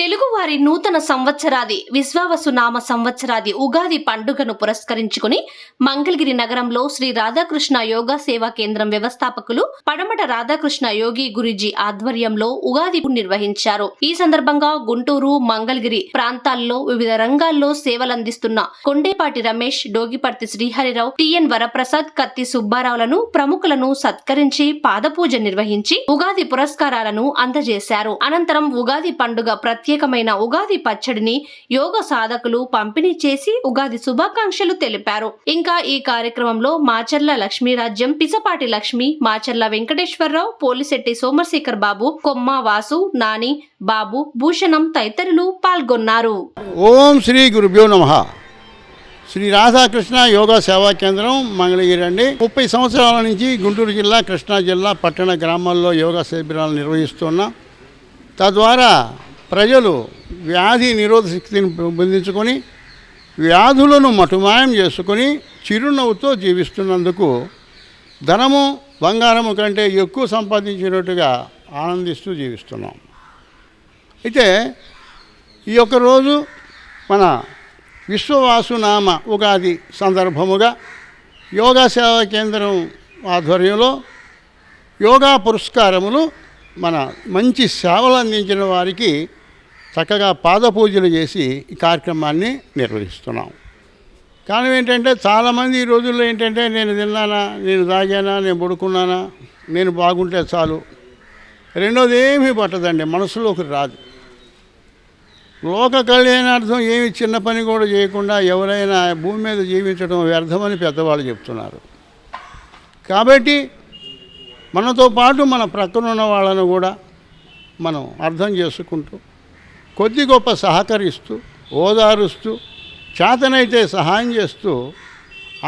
తెలుగువారి నూతన సంవత్సరాది విశ్వావసు నామ సంవత్సరాది ఉగాది పండుగను పురస్కరించుకుని మంగళగిరి నగరంలో శ్రీ రాధాకృష్ణ యోగా సేవా కేంద్రం వ్యవస్థాపకులు పడమట రాధాకృష్ణ యోగి గురుజీ ఆధ్వర్యంలో ఉగాది నిర్వహించారు. ఈ సందర్భంగా గుంటూరు మంగళగిరి ప్రాంతాల్లో వివిధ రంగాల్లో సేవలందిస్తున్న కొండేపాటి రమేష్ డోగిపర్తి శ్రీహరిరావు టిఎన్ వరప్రసాద్ కత్తి సుబ్బారావులను ప్రముఖులను సత్కరించి పాదపూజ నిర్వహించి ఉగాది పురస్కారాలను అందజేశారు. అనంతరం ఉగాది పండుగ ప్రత్యేకమైన ఉగాది పచ్చడిని యోగ సాధకులు పంపిణీ చేసి ఉగాది శుభాకాంక్షలు తెలిపారు. ఇంకా ఈ కార్యక్రమంలో మాచర్ల లక్ష్మీరాజ్యం పిసపాటి లక్ష్మి మాచర్ల వెంకటేశ్వరరావు పోలిశెట్టి సోమశేఖర్ బాబు కొమ్మ వాసు నాని బాబు భూషణం తదితరులు పాల్గొన్నారు. ఓం శ్రీ గురుభ్యో నమ. శ్రీ రాధాకృష్ణ యోగా సేవా కేంద్రం మంగళగిరి అండి. ముప్పై సంవత్సరాల నుంచి గుంటూరు జిల్లా కృష్ణా జిల్లా పట్టణ గ్రామాల్లో యోగా శిబిరాలు నిర్వహిస్తున్నాం తద్వారా ప్రజలు వ్యాధి నిరోధ శక్తిని పెంపొందించుకొని వ్యాధులను మటుమాయం చేసుకొని చిరునవ్వుతో జీవిస్తున్నందుకు ధనము బంగారము కంటే ఎక్కువ సంపాదించినట్టుగా ఆనందిస్తూ జీవిస్తున్నాం. అయితే ఈ యొక్క రోజు మన విశ్వవాసునామ ఉగాది సందర్భముగా యోగా సేవా కేంద్రం ఆధ్వర్యంలో యోగా పురస్కారములు మన మంచి సేవలు అందించిన వారికి చక్కగా పాదపూజలు చేసి ఈ కార్యక్రమాన్ని నిర్వహిస్తున్నాం. కారణం ఏంటంటే చాలామంది ఈ రోజుల్లో ఏంటంటే నేను తిన్నానా నేను తాగానా నేను పడుకున్నానా నేను బాగుంటే చాలు. రెండోది ఏమీ పట్టదండి మనసులోకి రాదు. లోక కళ్యాణార్థం ఏమి చిన్న పని కూడా చేయకుండా ఎవరైనా భూమి మీద జీవించడం వ్యర్థమని పెద్దవాళ్ళు చెప్తున్నారు. కాబట్టి మనతో పాటు మన ప్రక్కన ఉన్న వాళ్ళను కూడా మనం అర్థం చేసుకుంటూ కొద్ది గొప్ప సహకరిస్తూ ఓదారుస్తూ చేతనైతే సహాయం చేస్తూ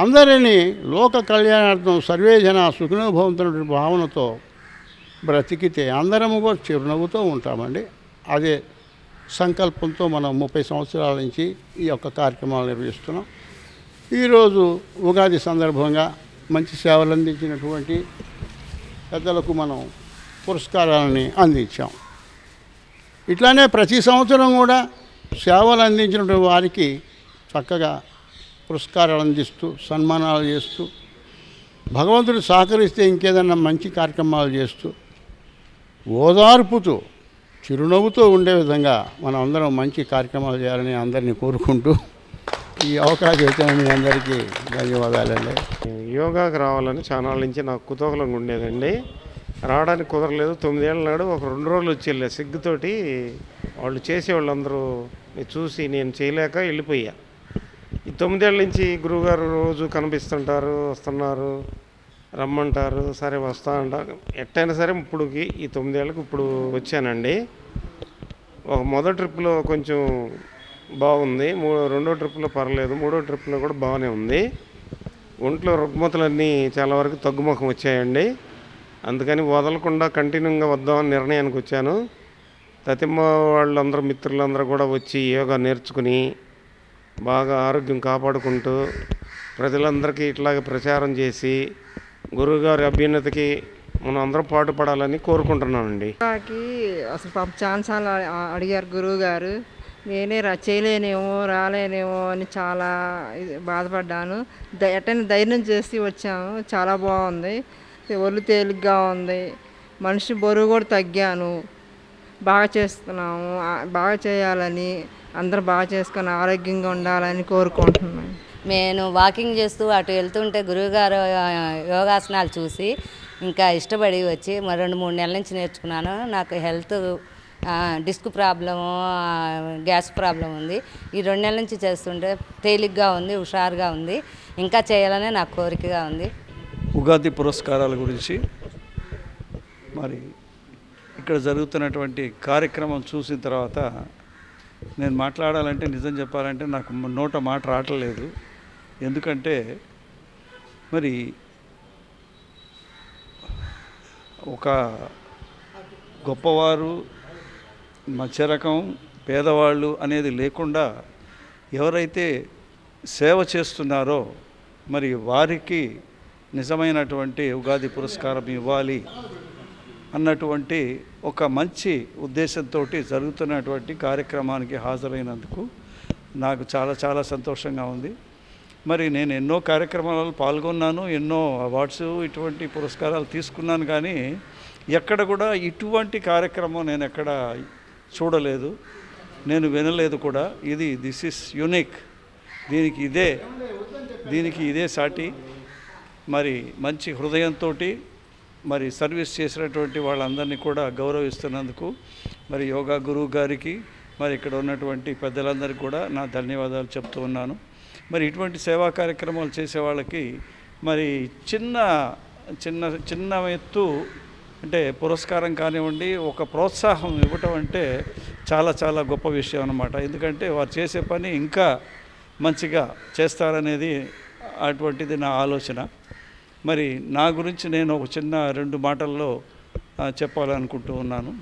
అందరినీ లోక కళ్యాణార్థం సర్వేజన సుఖనుభవంతున్న భావనతో బ్రతికితే అందరము కూడా చిరునవ్వుతో ఉంటామండి. అదే సంకల్పంతో మనం ముప్పై సంవత్సరాల నుంచి ఈ యొక్క కార్యక్రమాలు నిర్వహిస్తున్నాం. ఈరోజు ఉగాది సందర్భంగా మంచి సేవలు అందించినటువంటి పెద్దలకు మనం పురస్కారాలని అందించాం. ఇట్లానే ప్రతి సంవత్సరం కూడా సేవలు అందించినటువంటి వారికి చక్కగా పురస్కారాలు అందిస్తూ సన్మానాలు చేస్తూ భగవంతుడు సహకరిస్తే ఇంకేదన్నా మంచి కార్యక్రమాలు చేస్తూ ఓదార్పుతో చిరునవ్వుతో ఉండే విధంగా మనం అందరం మంచి కార్యక్రమాలు చేయాలని అందరినీ కోరుకుంటూ ఈ అవకాశం ఇచ్చిన మీ అందరికీ ధన్యవాదాలండి. యోగాకి రావాలని చాలా నుంచి నాకు కుతూహలంగా ఉండేదండి. రావడానికి కుదరలేదు. తొమ్మిదేళ్ళ నాడు ఒక రెండు రోజులు వచ్చి వెళ్ళా సిగ్గుతోటి. వాళ్ళు చేసేవాళ్ళందరూ చూసి నేను చేయలేక వెళ్ళిపోయా. ఈ తొమ్మిదేళ్ళ నుంచి గురువుగారు రోజు కనిపిస్తుంటారు వస్తున్నారు రమ్మంటారు సరే వస్తా అంటారు. ఎట్టయినా సరే ఇప్పుడుకి ఈ తొమ్మిదేళ్ళకి ఇప్పుడు వచ్చానండి. ఒక మొదటి ట్రిప్లో కొంచెం బాగుంది. మూ రెండో ట్రిప్లో పర్లేదు. మూడో ట్రిప్లో కూడా బాగానే ఉంది. ఒంట్లో రుగ్మతలన్నీ చాలా వరకు తగ్గుముఖం వచ్చాయండి. అందుకని వదలకుండా కంటిన్యూగా వద్దామని నిర్ణయానికి వచ్చాను. తతిమ్మ వాళ్ళందరూ మిత్రులందరూ కూడా వచ్చి యోగా నేర్చుకుని బాగా ఆరోగ్యం కాపాడుకుంటూ ప్రజలందరికీ ఇట్లాగ ప్రచారం చేసి గురువుగారి అభ్యున్నతికి మనం అందరం పాటుపడాలని కోరుకుంటున్నామండి నాకు అసలు పాప చాలాసార్లు అడిగారు గురువు గారు నేనే రా చేయలేనేమో రాలేనేమో అని చాలా ఇది బాధపడ్డాను. అటెండ్ ఎట్టని ధైర్యం చేసి వచ్చాము చాలా బాగుంది. ఒళ్ళు తేలిగ్గా ఉంది. మనిషి బరువు కూడా తగ్గాను. బాగా చేస్తున్నాము. బాగా చేయాలని అందరూ బాగా చేసుకొని ఆరోగ్యంగా ఉండాలని కోరుకుంటున్నాను. నేను వాకింగ్ చేస్తూ అటు వెళ్తుంటే గురువుగారు యోగాసనాలు చూసి ఇంకా ఇష్టపడి వచ్చి మరి రెండు మూడు నెలల నుంచి నేర్చుకున్నాను. నాకు health disc problem gas problem ఉంది. ఈ రెండు నెలల నుంచి చేస్తుంటే తేలిగ్గా ఉంది హుషారుగా ఉంది. ఇంకా చేయాలనే నాకు కోరికగా ఉంది. ఉగాది పురస్కారాల గురించి మరి ఇక్కడ జరుగుతున్నటువంటి కార్యక్రమం చూసిన తర్వాత నేను మాట్లాడాలంటే నిజం చెప్పాలంటే నాకు నోట మాట రావట్లేదు. ఎందుకంటే మరి ఒక గొప్పవారు మధ్యరకం పేదవాళ్ళు అనేది లేకుండా ఎవరైతే సేవ చేస్తున్నారో మరి వారికి నిజమైనటువంటి ఉగాది పురస్కారం ఇవ్వాలి అన్నటువంటి ఒక మంచి ఉద్దేశంతో జరుగుతున్నటువంటి కార్యక్రమానికి హాజరైనందుకు నాకు చాలా చాలా సంతోషంగా ఉంది. మరి నేను ఎన్నో కార్యక్రమాలలో పాల్గొన్నాను ఎన్నో అవార్డ్స్ ఇటువంటి పురస్కారాలు తీసుకున్నాను కానీ ఎక్కడ కూడా ఇటువంటి కార్యక్రమం నేను ఎక్కడ చూడలేదు నేను వినలేదు కూడా. ఇది దిస్ ఇస్ యునిక్ దీనికి ఇదే దీనికి ఇదే సాటి. మరి మంచి హృదయంతో మరి సర్వీస్ చేసినటువంటి వాళ్ళందరినీ కూడా గౌరవిస్తున్నందుకు మరి యోగా గురువు గారికి మరి ఇక్కడ ఉన్నటువంటి పెద్దలందరికీ కూడా నా ధన్యవాదాలు చెప్తూ ఉన్నాను. మరి ఇటువంటి సేవా కార్యక్రమాలు చేసే వాళ్ళకి మరి చిన్న చిన్న చిన్న ఎత్తు అంటే పురస్కారం కానివ్వండి ఒక ప్రోత్సాహం ఇవ్వటం అంటే చాలా చాలా గొప్ప విషయం అన్నమాట. ఎందుకంటే వారు చేసే పని ఇంకా మంచిగా చేస్తారనేది అటువంటిది నా ఆలోచన. మరి నా గురించి నేను ఒక చిన్న రెండు మాటల్లో చెప్పాలనుకుంటూ ఉన్నాను.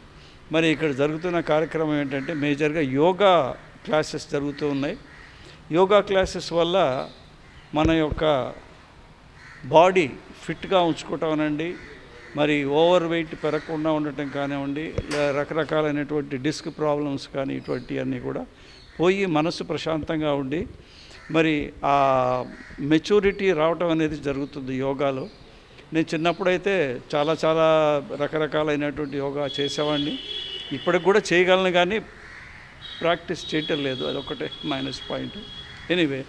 మరి ఇక్కడ జరుగుతున్న కార్యక్రమం ఏంటంటే మేజర్గా యోగా క్లాసెస్ జరుగుతూ ఉన్నాయి. యోగా క్లాసెస్ వల్ల మన యొక్క బాడీ ఫిట్గా ఉంచుకోవటం అనండి. మరి ఓవర్ వెయిట్ పెరగకుండా ఉండటం కానివ్వండి రకరకాలైనటువంటి డిస్క్ ప్రాబ్లమ్స్ కానీ ఇటువంటివన్నీ కూడా పోయి మనసు ప్రశాంతంగా ఉండి మరి ఆ మెచ్యూరిటీ రావటం అనేది జరుగుతుంది యోగాలో. నేను చిన్నప్పుడైతే చాలా చాలా రకరకాలైనటువంటి యోగా చేసేవాడిని ఇప్పటికి కూడా చేయగలను కానీ ప్రాక్టీస్ చేయటం లేదు. అదొకటే మైనస్ పాయింట్. ఎనీవే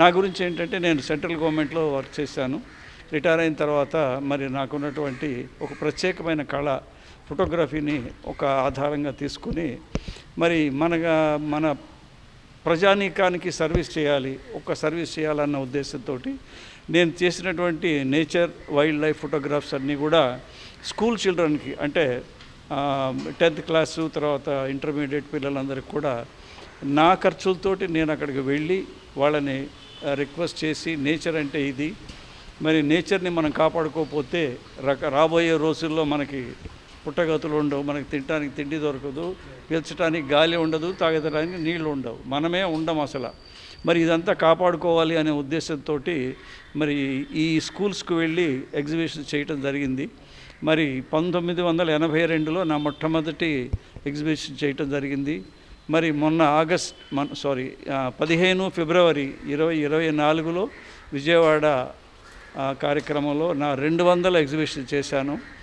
నా గురించి ఏంటంటే నేను సెంట్రల్ గవర్నమెంట్లో వర్క్ చేశాను. రిటైర్ అయిన తర్వాత మరి నాకున్నటువంటి ఒక ప్రత్యేకమైన కళ ఫోటోగ్రఫీని ఒక ఆధారంగా తీసుకుని మరి మనగా మన ప్రజానీకానికి సర్వీస్ చేయాలి ఒక సర్వీస్ చేయాలన్న ఉద్దేశంతో నేను చేసినటువంటి నేచర్ వైల్డ్ లైఫ్ ఫోటోగ్రాఫ్స్ అన్నీ కూడా స్కూల్ చిల్డ్రన్కి అంటే టెన్త్ క్లాసు తర్వాత ఇంటర్మీడియట్ పిల్లలందరికీ కూడా నా ఖర్చులతోటి నేను అక్కడికి వెళ్ళి వాళ్ళని రిక్వెస్ట్ చేసి నేచర్ అంటే ఇది. మరి నేచర్ని మనం కాపాడుకోకపోతే రక రాబోయే రోజుల్లో మనకి పుట్టగతులు ఉండవు. మనకి తినడానికి తిండి దొరకదు. పీల్చడానికి గాలి ఉండదు. తాగడానికి నీళ్ళు ఉండవు. మనమే ఉండం అసలు. మరి ఇదంతా కాపాడుకోవాలి అనే ఉద్దేశంతో మరి ఈ స్కూల్స్కి వెళ్ళి ఎగ్జిబిషన్ చేయటం జరిగింది. మరి పంతొమ్మిది వందల ఎనభై రెండులో నా మొట్టమొదటి ఎగ్జిబిషన్ చేయటం జరిగింది. మరి మొన్న ఆగస్ట్ మన సారీ పదిహేను ఫిబ్రవరి ఇరవై ఇరవై నాలుగులో విజయవాడ కార్యక్రమంలో నా రెండు వందల ఎగ్జిబిషన్ చేశాను.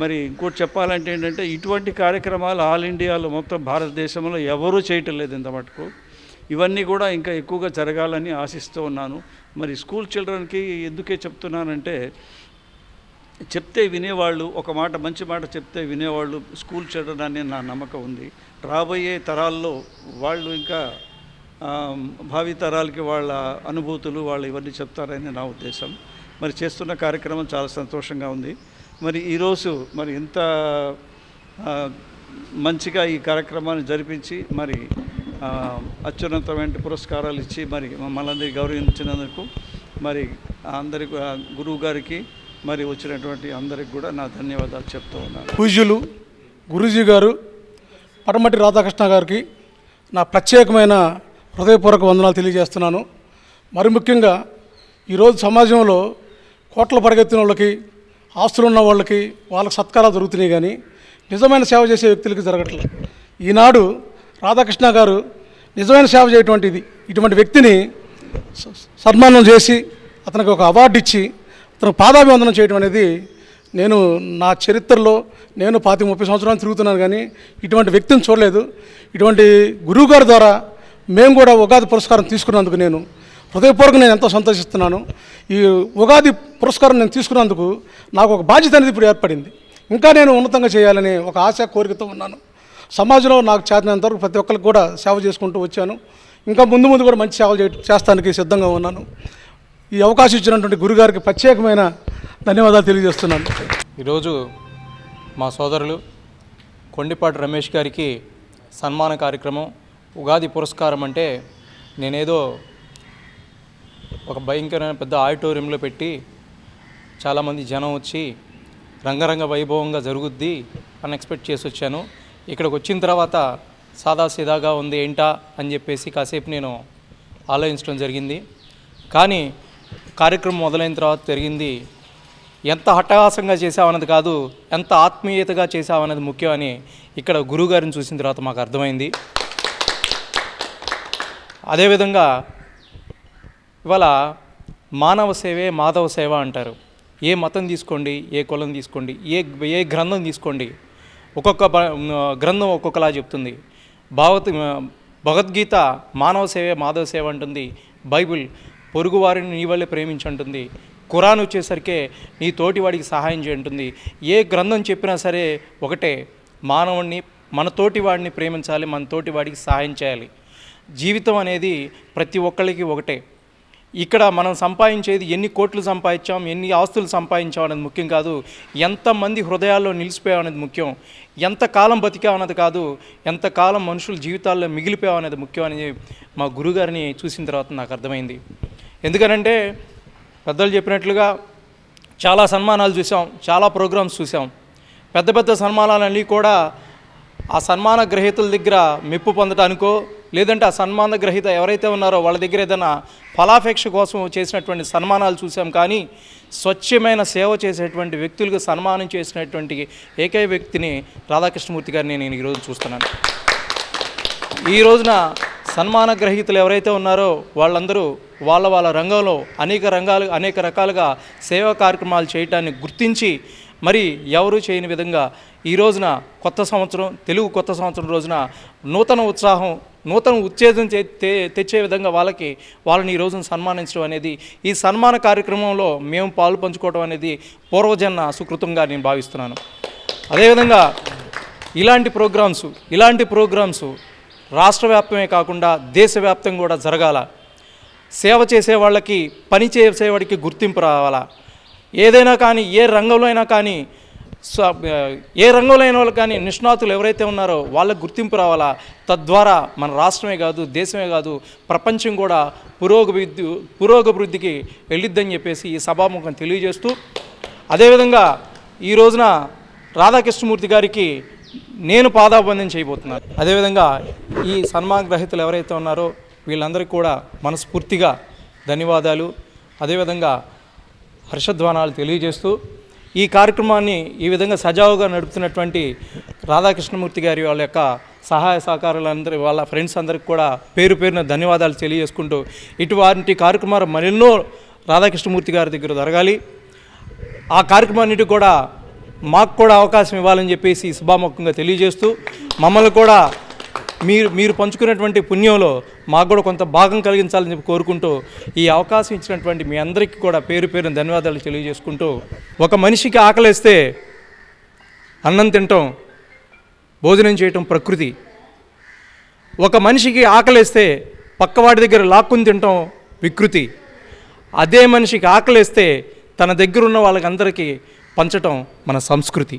మరి ఇంకోటి చెప్పాలంటే ఏంటంటే ఇటువంటి కార్యక్రమాలు ఆల్ ఇండియాలో మొత్తం భారతదేశంలో ఎవరూ చేయటం లేదు ఇంత మటుకు. ఇవన్నీ కూడా ఇంకా ఎక్కువగా జరగాలని ఆశిస్తూ ఉన్నాను. మరి స్కూల్ చిల్డ్రన్కి ఎందుకే చెప్తున్నానంటే చెప్తే వినేవాళ్ళు ఒక మాట మంచి మాట చెప్తే వినేవాళ్ళు స్కూల్ చిల్డ్రన్ అనే నా నమ్మకం ఉంది. రాబోయే తరాల్లో వాళ్ళు ఇంకా భావి తరాలకి వాళ్ళ అనుభూతులు వాళ్ళు ఇవన్నీ చెప్తారని నా ఉద్దేశం. మరి చేస్తున్న కార్యక్రమం చాలా సంతోషంగా ఉంది. మరి ఈరోజు మరి ఇంత మంచిగా ఈ కార్యక్రమాన్ని జరిపించి మరి అత్యున్నతమైన పురస్కారాలు ఇచ్చి మరి మమ్మల్ని గౌరవించినందుకు మరి అందరికి గురువు గారికి మరి వచ్చినటువంటి అందరికి కూడా నా ధన్యవాదాలు చెప్తూ ఉన్నాను. పూజ్యులు గురూజీ గారు పడమటి రాధాకృష్ణ గారికి నా ప్రత్యేకమైన హృదయపూర్వక వందనాలు తెలియజేస్తున్నాను. మరి ముఖ్యంగా ఈరోజు సమాజంలో కోట్ల పరిగెత్తిన వాళ్ళకి ఆస్తులు ఉన్న వాళ్ళకి వాళ్ళకి సత్కారాలు దొరుకుతున్నాయి కానీ నిజమైన సేవ చేసే వ్యక్తులకి జరగట్లేదు ఈనాడు రాధాకృష్ణ గారు నిజమైన సేవ చేయటువంటిది ఇటువంటి వ్యక్తిని సన్మానం చేసి అతనికి ఒక అవార్డు ఇచ్చి అతను పాదాభివందనం చేయడం అనేది నేను నా చరిత్రలో నేను పాతి ముప్పై సంవత్సరాలు తిరుగుతున్నాను కానీ ఇటువంటి వ్యక్తిని చూడలేదు. ఇటువంటి గురువు గారి ద్వారా మేము కూడా ఉగాది పురస్కారం తీసుకున్నందుకు నేను హృదయపూర్వకంగా నేను ఎంతో సంతోషిస్తున్నాను. ఈ ఉగాది పురస్కారం నేను తీసుకున్నందుకు నాకు ఒక బాధ్యత అనేది ఇప్పుడు ఏర్పడింది. ఇంకా నేను ఉన్నతంగా చేయాలని ఒక ఆశ కోరికతో ఉన్నాను. సమాజంలో నాకు చేతనంతవరకు ప్రతి ఒక్కరికి కూడా సేవ చేసుకుంటూ వచ్చాను. ఇంకా ముందు ముందు కూడా మంచి సేవలు చేయ చేస్తానికి సిద్ధంగా ఉన్నాను. ఈ అవకాశం ఇచ్చినటువంటి గురుగారికి ప్రత్యేకమైన ధన్యవాదాలు తెలియజేస్తున్నాను. ఈరోజు మా సోదరులు కొండిపాటి రమేష్ గారికి సన్మాన కార్యక్రమం ఉగాది పురస్కారం అంటే నేనేదో ఒక భయంకరమైన పెద్ద ఆడిటోరియంలో పెట్టి చాలామంది జనం వచ్చి రంగరంగ వైభవంగా జరుగుద్ది అని ఎక్స్పెక్ట్ చేసి వచ్చాను. ఇక్కడికి వచ్చిన తర్వాత సాదాసీదాగా ఉంది ఏంటా అని చెప్పేసి కాసేపు నేను ఆలోచించడం జరిగింది. కానీ కార్యక్రమం మొదలైన తర్వాత జరిగింది. ఎంత హట్టహాసంగా చేసామన్నది కాదు ఎంత ఆత్మీయతగా చేసామన్నది ముఖ్యం అని ఇక్కడ గురువుగారిని చూసిన తర్వాత మాకు అర్థమైంది. అదేవిధంగా ఇవాళ మానవ సేవే మాధవ సేవ అంటారు. ఏ మతం తీసుకోండి ఏ కులం తీసుకోండి ఏ ఏ గ్రంథం తీసుకోండి. ఒక్కొక్క గ్రంథం ఒక్కొక్కలా చెప్తుంది. భావత్ భగవద్గీత మానవ సేవే మాధవ సేవ అంటుంది. బైబిల్ పొరుగువారిని నీ వల్లే ప్రేమించంటుంది ఖురాన్ వచ్చేసరికి నీ తోటివాడికి సహాయం చేయంటుంది ఏ గ్రంథం చెప్పినా సరే ఒకటే మానవుణ్ణి మన తోటివాడిని ప్రేమించాలి మన తోటివాడికి సహాయం చేయాలి. జీవితం అనేది ప్రతి ఒక్కరికి ఒకటే. ఇక్కడ మనం సంపాదించేది ఎన్ని కోట్లు సంపాదించాం ఎన్ని ఆస్తులు సంపాదించాం అనేది ముఖ్యం కాదు. ఎంతమంది హృదయాల్లో నిలిచిపోయాం అనేది ముఖ్యం. ఎంత కాలం బతికాం అన్నది కాదు ఎంతకాలం మనుషుల జీవితాల్లో మిగిలిపోయాం అనేది ముఖ్యం అనేది మా గురుగారిని చూసిన తర్వాత నాకు అర్థమైంది. ఎందుకనంటే పెద్దలు చెప్పినట్లుగా చాలా సన్మానాలు చూసాం చాలా ప్రోగ్రామ్స్ చూసాం పెద్ద పెద్ద సన్మానాలన్నీ కూడా ఆ సన్మాన గ్రహీతల దగ్గర మెప్పు పొందటానికో లేదంటే ఆ సన్మాన గ్రహీత ఎవరైతే ఉన్నారో వాళ్ళ దగ్గర ఏదైనా ఫలాపేక్ష కోసం చేసినటువంటి సన్మానాలు చూసాం కానీ స్వచ్ఛమైన సేవ చేసేటువంటి వ్యక్తులకు సన్మానం చేసినటువంటి ఏకైక వ్యక్తిని రాధాకృష్ణమూర్తి గారిని నేను ఈరోజు చూస్తున్నాను. ఈ రోజున సన్మాన గ్రహీతలు ఎవరైతే ఉన్నారో వాళ్ళందరూ వాళ్ళ వాళ్ళ రంగంలో అనేక రంగాలు అనేక రకాలుగా సేవా కార్యక్రమాలు చేయటాన్ని గుర్తించి మరి ఎవరు చేయని విధంగా ఈ రోజున కొత్త సంవత్సరం తెలుగు కొత్త సంవత్సరం రోజున నూతన ఉత్సాహం నూతన ఉత్తేజం తెచ్చే విధంగా వాళ్ళకి వాళ్ళని ఈ రోజున సన్మానించడం అనేది ఈ సన్మాన కార్యక్రమంలో మేము పాలు పంచుకోవడం అనేది పూర్వజన్మ సుకృతంగా నేను భావిస్తున్నాను. అదేవిధంగా ఇలాంటి ప్రోగ్రామ్స్ ఇలాంటి ప్రోగ్రామ్స్ రాష్ట్ర వ్యాప్తమే కాకుండా దేశవ్యాప్తం కూడా జరగాల. సేవ చేసే వాళ్ళకి పని చేసేవాడికి గుర్తింపు రావాలా. ఏదైనా కానీ ఏ రంగంలో అయినా కానీ ఏ రంగంలో అయిన వాళ్ళు కానీ నిష్ణాతులు ఎవరైతే ఉన్నారో వాళ్ళకి గుర్తింపు రావాలా? తద్వారా మన రాష్ట్రమే కాదు దేశమే కాదు ప్రపంచం కూడా పురోగభివృద్ధి పురోగభివృద్ధికి వెళ్ళిద్దని చెప్పేసి ఈ సభాముఖం తెలియజేస్తూ అదేవిధంగా ఈ రోజున రాధాకృష్ణమూర్తి గారికి నేను పాదాబంధం చేయబోతున్నాను. అదేవిధంగా ఈ సన్మాన గ్రహీతలు ఎవరైతే ఉన్నారో వీళ్ళందరికీ కూడా మనస్ఫూర్తిగా ధన్యవాదాలు. అదేవిధంగా హర్షధ్వానాలు తెలియజేస్తూ ఈ కార్యక్రమాన్ని ఈ విధంగా సజావుగా నడుపుతున్నటువంటి రాధాకృష్ణమూర్తి గారి వాళ్ళ యొక్క సహాయ సహకారాలందరి వాళ్ళ ఫ్రెండ్స్ అందరికి కూడా పేరు పేరున ధన్యవాదాలు తెలియజేసుకుంటూ ఇటువంటి కార్యక్రమాలు మరెన్నో రాధాకృష్ణమూర్తి గారి దగ్గర జరగాలి. ఆ కార్యక్రమాన్నిటి కూడా మాకు కూడా అవకాశం ఇవ్వాలని చెప్పేసి శుభాముఖంగా తెలియజేస్తూ మమ్మల్ని కూడా మీరు మీరు పంచుకున్నటువంటి పుణ్యంలో మాకు కూడా కొంత భాగం కలిగించాలని చెప్పి కోరుకుంటూ ఈ అవకాశం ఇచ్చినటువంటి మీ అందరికీ కూడా పేరు పేరున ధన్యవాదాలు తెలియజేసుకుంటూ ఒక మనిషికి ఆకలేస్తే అన్నం తినటం భోజనం చేయటం ప్రకృతి. ఒక మనిషికి ఆకలేస్తే పక్కవాడి దగ్గర లాక్కుని తినటం వికృతి. అదే మనిషికి ఆకలేస్తే తన దగ్గర ఉన్న వాళ్ళకందరికీ పంచటం మన సంస్కృతి.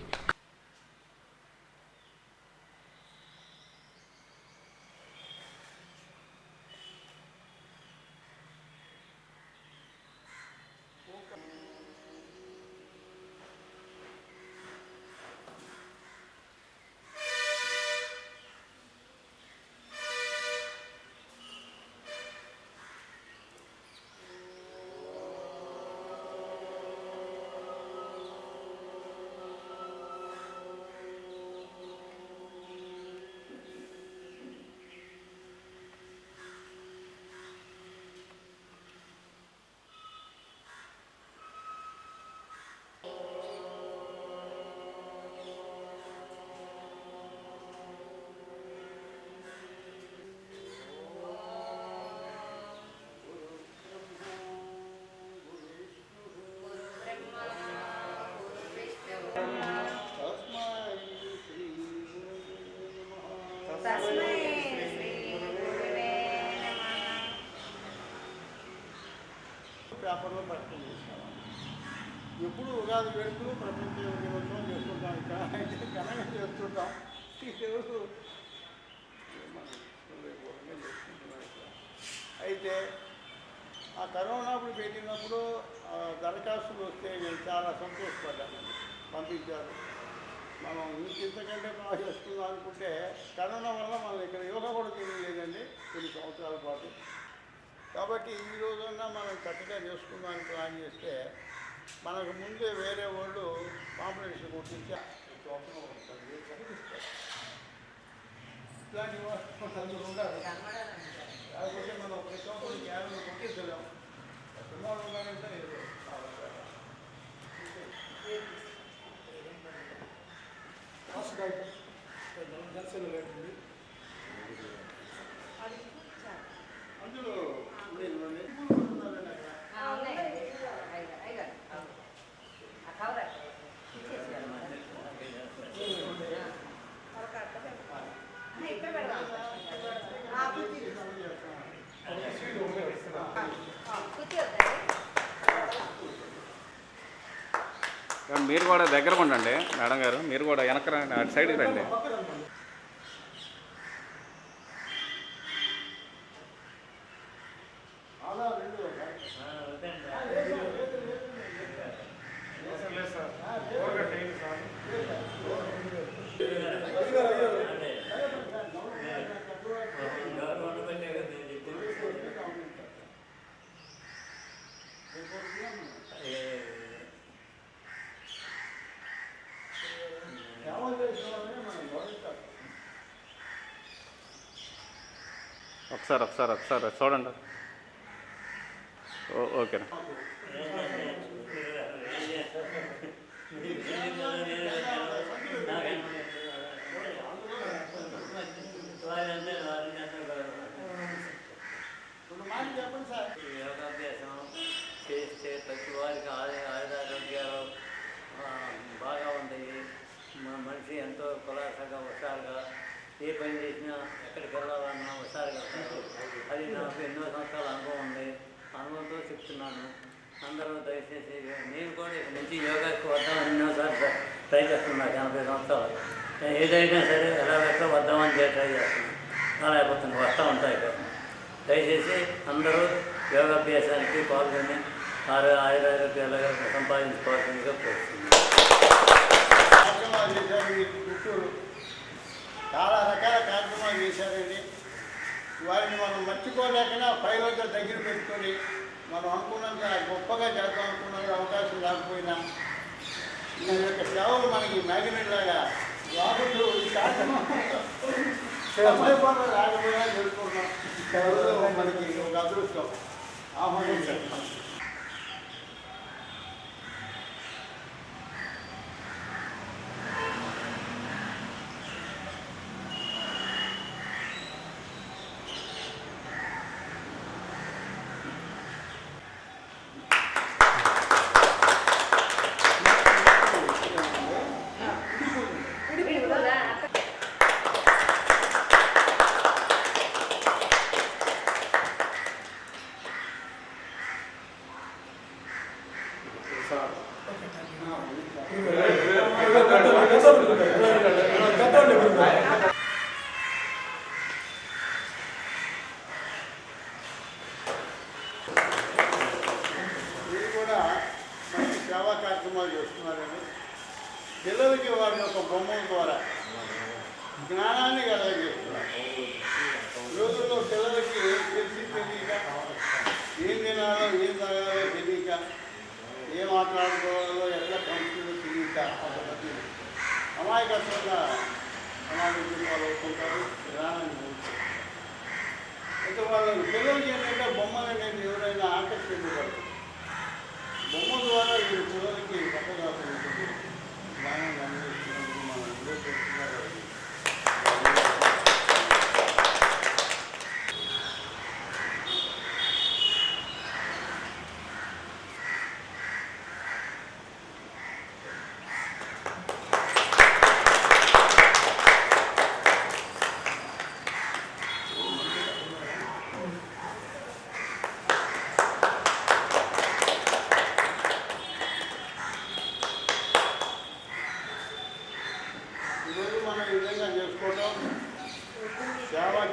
పేపర్లో పరిచయం చేసుకోవాలి ఎప్పుడు ఉగాది వేడుకలు ప్రపంచ దినోత్సవం చేసుకుంటాం ఇక్కడ అయితే ఘనంగా చేస్తుంటాం. ఈరోజు అయితే ఆ కరోనా అప్పుడు పెట్టినప్పుడు దరఖాస్తులు వస్తే నేను చాలా సంతోషపడ్డాను. పంపించారు. మనం ఇంతకంటే బాగా చేసుకుందాం అనుకుంటే కరోనా వల్ల మనం ఇక్కడ యోగా కూడా తెలియలేదండి కొన్ని సంవత్సరాల పాటు. కాబట్టి ఈ రోజున మనం చక్కగా చేసుకుందామని ప్లాన్ చేస్తే మనకు ముందే వేరే వాళ్ళు కాంపిటీషన్ కొట్టించి. ఇట్లాంటి వాళ్ళు అందరూ ఉన్నారు కాకపోతే మనం ప్రతి ఒక్కరికి యాభై కొట్టించలేము సుమారు ఉన్నారంటే ఏదో అందులో మీరు కూడా దగ్గర ఉండండి మేడం గారు. మీరు కూడా వెనక రండి అటు సైడ్కి రండి. ఒకసారి ఒకసారి ఒకసారి చూడండి ఓకేనా యోగాభ్యాసం చేస్తే ప్రతి వారికి ఆయుర బాగా ఉంటాయి మనిషి ఎంతో కులాసగా హుషారుగా ఏ పని చేసినా ఎక్కడికి వెళ్ళాలన్నా ఒకసారి అది నాకు ఎన్నో సంవత్సరాల అనుభవం ఉంది. అనుభవంతో చెప్తున్నాను. అందరూ దయచేసి నేను కూడా ఇక్కడ నుంచి యోగాకి వద్దామని ఎన్నోసార్లు ట్రై చేస్తున్నాను ఎనభై సంవత్సరాలు. ఏదైనా సరే ఎలా ఎక్కడ వద్దామని ట్రై చేస్తున్నాను అయిపోతుంది వస్తూ ఉంటాయి ఇక. దయచేసి అందరూ యోగాభ్యాసానికి పాల్గొని ఆరు ఆయురారోగ్యాలు సంపాదించుకోవాల్సిందిగా కోరుతున్నాను కార్యక్రమాలు చేశారు ఈ గుంటూరు చాలా రకాల కార్యక్రమాలు చేశారండి వారిని మనం మర్చిపోలేకనే ఫైవ్ దగ్గర దగ్గర పెట్టుకొని మనం అనుకున్నంత గొప్పగా చేద్దాం అనుకున్నంత అవకాశం లేకపోయినా ఈ యొక్క సేవలు మనకి మ్యాగ్నెట్ లాగా కార్యక్రమం సమయపాలన రాకపోయినా సేవలు మనకి ఒక అదృష్టం. ఆహ్వానించాం మీరు కూడా మంచి సేవా కార్యక్రమాలు చేస్తున్నారండి పిల్లలకి వారి యొక్క బొమ్మల ద్వారా జ్ఞానాన్ని కలగజేస్తున్నారు రోజుల్లో పిల్లలకి తెలిసి తెలియక ఏం తినాలో ఏం తాగాలో తెలియక ఏం మాట్లాడుకోవాలో ఎట్లా కౌన్సిల్లో తెలియక కొంతమంది అమాయకత్వంగా అనారోగ్యం పాలవుతుంటారు జ్ఞానాన్ని పొందుతారు. అయితే వాళ్ళ పిల్లలు ఏంటంటే బొమ్మలు అనేది ఎవరైనా ఆకర్షించగలరు బొమ్మ ద్వారా ఈ పిల్లలకి పక్కదాపు ఉంటుంది జ్ఞానాన్ని అందిస్తున్నందుకు మనం ఎంతో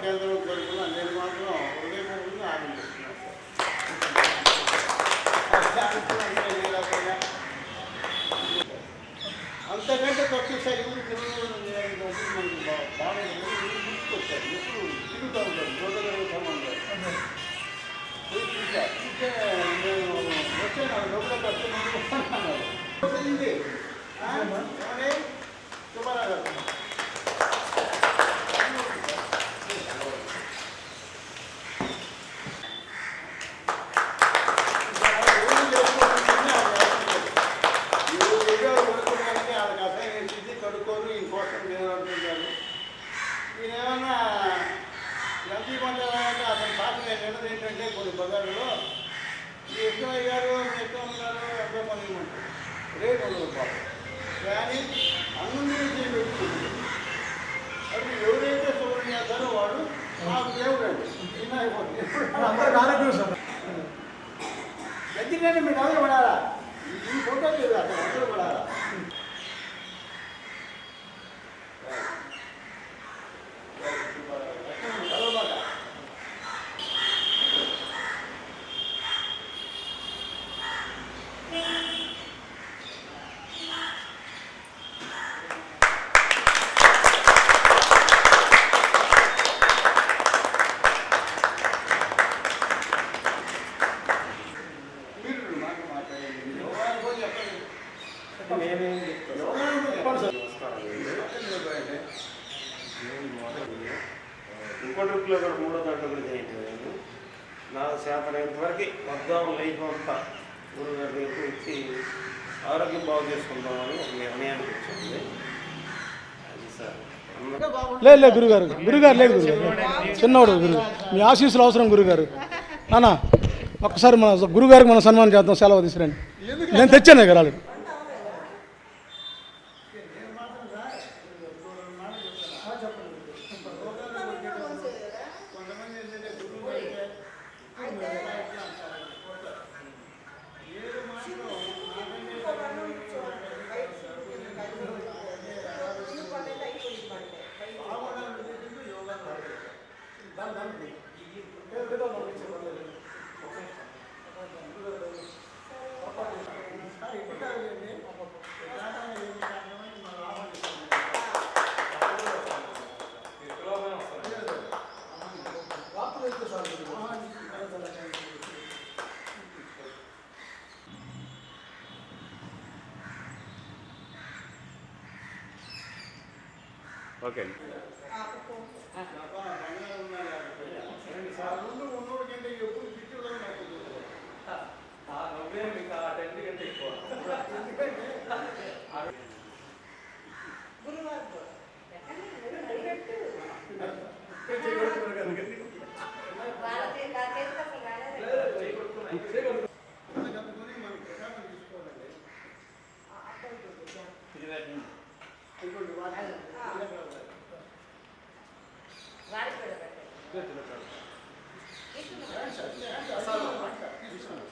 కేంద్రం కోరుకున్నా నేను మాత్రం హృదయపూర్వకంగా ఆనందిస్తున్నాను అంతకంటే తక్కువ సైకిల్ తీసుకొచ్చారు ఎప్పుడు తిరుగుతూ ఉంటారు. రోడ్డు సంబంధం నేను వచ్చాను లోపల కష్టం సుబ్బారావు గారు. బజార్లో ఈ ఇష్టం గారు మీ ఉన్నారు ఎంతో మంది ఉంటారు రేట్ ఉండదు పాపం కానీ అన్నం చేపెట్టుకుంటుంది అది ఎవరైతే శుభ్రం చేస్తారో వాడు మాకు దేవుడు దగ్గరనే మీ అందరూ పడాలా? ఈ ఫోటో లేదు అక్కడ అందరూ పడాలా? లేదు లేదు గురుగారు. గురుగారు లేదు గురుగారు. చిన్నవాడు గురువు మీ ఆశీస్సులు అవసరం గురుగారు. నానా ఒక్కసారి మన గురుగారికి మనం సన్మానం చేద్దాం. సెలవు తీసుకురండి నేను తెచ్చాను కదా ఓకే. ఆ నవ్వే మీకు ఆ టెన్ కంటే ఎక్కువ.